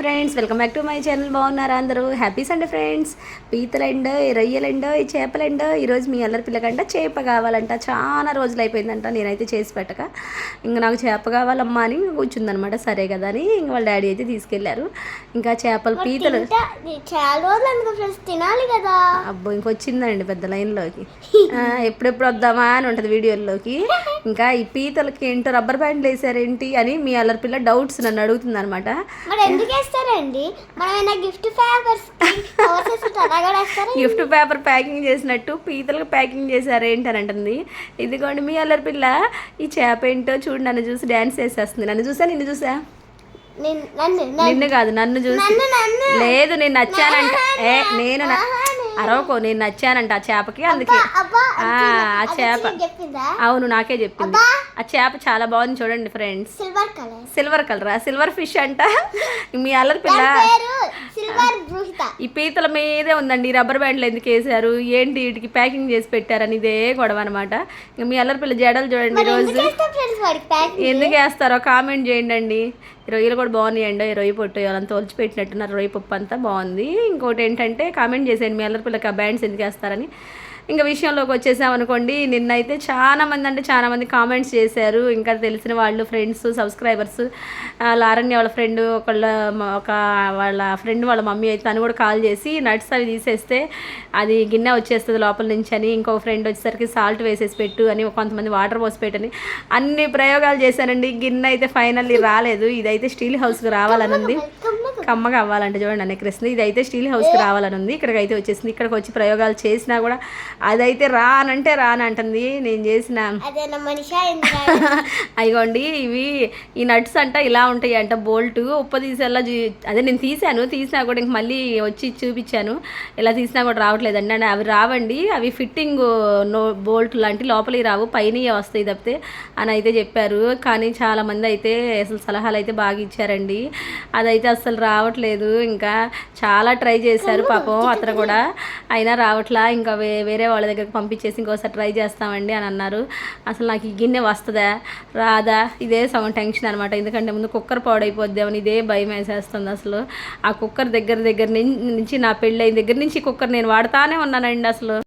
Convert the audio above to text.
Friends welcome back to my channel బాగున్నారా అందరూ? Happy Sunday friends పీతలండో రొయ్యలండో ఈ చేపలండో. ఈరోజు మీ అల్లరి పిల్లకంట చేప కావాలంట. చాలా రోజులు అయిపోయిందంట నేనైతే చేసి పెట్టక. ఇంకా నాకు చేప కావాలమ్మా అని కూర్చుందనమాట. సరే కదా అని ఇంక వాళ్ళ డాడీ అయితే తీసుకెళ్ళారు. ఇంకా చేపలు పీతలు చాలా రోజులు ఫ్రెండ్స్. తినాలి కదా. అబ్బో ఇంకొచ్చిందండి పెద్ద లైన్లోకి. ఎప్పుడెప్పుడు వద్దామా అని ఉంటుంది వీడియోల్లోకి. ఇంకా ఈ పీతలకి ఏంటో రబ్బర్ బ్యాండ్లు వేసారేంటి అని మీ అల్లరి పిల్ల డౌట్స్ నన్ను అడుగుతుంది అనమాట వేస్తారండి మనం gift papers gift paper packing చేసినట్టు పీతలకు ప్యాకింగ్ చేశారు ఏంటి అని అంటుంది ఇదిగోండి మీ అల్లరి పిల్ల ఈ చేప ఏంటో చూడు నన్ను చూసి డ్యాన్స్ చేసేస్తుంది. నన్ను చూసా నిన్ను చూసా? నిన్- నన్ను కాదు నన్ను చూసి. లేదు నేను నచ్చానంట. ఏ నేను అరవకో నేను నచ్చానంట ఆ చేపకి అందుకే. ఆ, చేప. అవును నాకే చెప్పింది. ఆ చేప చాలా బాగుంది చూడండి friends silver colour silver fish అంట. మీ అల్లరి పిల్ల. ఈ పీతల మీదే ఉందండి రబ్బర్ బ్యాండ్లు ఎందుకు వేసారు ఏంటి వీటికి ప్యాకింగ్ చేసి పెట్టారని ఇదే గొడవ అనమాట ఇంకా మీ అల్లరి పిల్ల జడలు చూడండి ఈరోజు. ఎందుకు వేస్తారో కామెంట్ చేయండి అండి ఈ రొయ్యలు కూడా బాగున్నాయండి ఈ రొయ్య పొట్టు వాళ్ళని తోల్చి పెట్టినట్టున్నారు రొయ్య పప్పు అంతా బాగుంది. ఇంకోటి ఏంటంటే కామెంట్ చేసేయండి మీ అల్లరి పిల్లకి ఆ బ్యాండ్స్ ఎందుకు వేస్తారని. ఇంకా విషయంలోకి వచ్చేసామనుకోండి నిన్నైతే చాలామంది అంటే చాలామంది కామెంట్స్ చేశారు. ఇంకా తెలిసిన వాళ్ళు ఫ్రెండ్స్ సబ్స్క్రైబర్స్ లారణ్య వాళ్ళ ఫ్రెండ్ ఒకళ్ళ ఒక వాళ్ళ ఫ్రెండ్ వాళ్ళ మమ్మీ అయితే తను కూడా కాల్ చేసి నట్స్ అవి తీసేస్తే అది గిన్నె వచ్చేస్తుంది లోపల నుంచి అని ఇంకో ఫ్రెండ్ వచ్చేసరికి సాల్ట్ వేసేసి పెట్టు అని కొంతమంది వాటర్ పోసి పెట్టని అన్ని ప్రయోగాలు చేశానండి గిన్నె అయితే ఫైనల్లీ రాలేదు. ఇదైతే స్టీల్ హౌస్కి రావాలనుంది. కమ్మగా అవ్వాలంటే చూడండి అనే కృష్ణ ఇదైతే స్టీల్ హౌస్కి రావాలని ఉంది. ఇక్కడికి అయితే వచ్చేసింది. ఇక్కడికి వచ్చి ప్రయోగాలు చేసినా కూడా అదైతే రానంటే రానంటుంది. నేను చేసిన అయ్యోండి ఇవి ఈ నట్స్ అంట ఇలా ఉంటాయి అంట బోల్ట్ ఉప్ప తీసేలా అదే నేను తీసాను తీసినా కూడా ఇంక మళ్ళీ వచ్చి చూపించాను. ఇలా తీసినా కూడా రావట్లేదండి అండి అవి రావండి. అవి ఫిట్టింగ్ నో బోల్ట్ లాంటి లోపలికి రావు. పైన వస్తాయి తప్పితే అని అయితే చెప్పారు. కానీ చాలామంది అయితే అసలు సలహాలు అయితే బాగా ఇచ్చారండి. అదైతే అసలు రావట్లేదు. ఇంకా చాలా ట్రై చేశారు పాపం అతను కూడా. అయినా రావట్లా ఇంకా వే వేరే వాళ్ళ దగ్గరికి పంపించేసి ఇంకోసారి ట్రై చేస్తామండి అని అన్నారు. అసలు నాకు ఈ గిన్నె వస్తుందా రాదా? ఇదే సగం టెన్షన్ అనమాట ఎందుకంటే ముందు కుక్కర్ పాడైపోద్దామని ఇదే భయం వేసేస్తుంది అసలు. ఆ కుక్కర్ దగ్గర దగ్గర నుంచి నా పెళ్ళి అయిన దగ్గర నుంచి కుక్కర్ నేను వాడుతానే ఉన్నానండి అసలు.